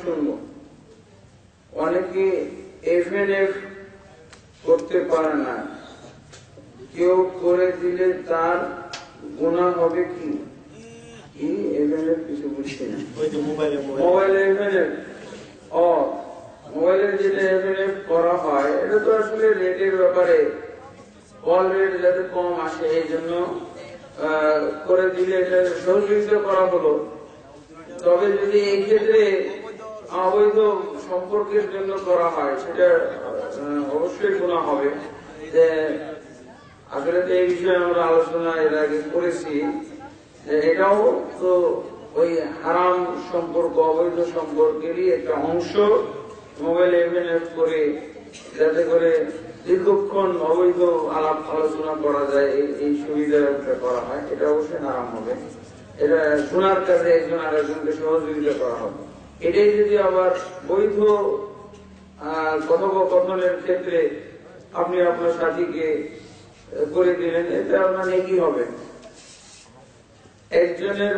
শুনব অনেকে F F করতে পারে না। কেউ করে দিলে তার গুণা হবে কি? কি এফ এন এফ কিছু বুঝছি না। মোবাইলে এফ এন এফ ও মোবাইলে যেটা এফ এন এফ করা হয় এটা তো আসলে রেটের ব্যাপারে কল রেট যাতে কম আসে এই জন্য করে দিলে এটা সহযোগিতা করা হলো। তবে যদি এই ক্ষেত্রে অবৈধ সম্পর্কের জন্য করা হয়, সেটা অবশ্যই গুণা হবে। যে আসলে এই বিষয়ে আমরা আলোচনা এর আগে করেছি এটাও তো ওই হারাম সম্পর্ক, অবৈধ সম্পর্কেরই একটা অংশ। মোবাইল এফএনএফ করে, যাতে করে দীর্ঘক্ষণ অবৈধ আলাপ আলোচনা করা যায়, এই- সুবিধা করা হয়। এটা অবশ্যই হারাম হবে। এটা শোনার কাছে একজন আরেকজনকে সহযোগিতা করা হবে। এটাই যদি আবার বৈধ কথোপকথনের ক্ষেত্রে আপনি আপনার সাথীকে করে দিলেন, এতে আপনার একই হবে। একজনের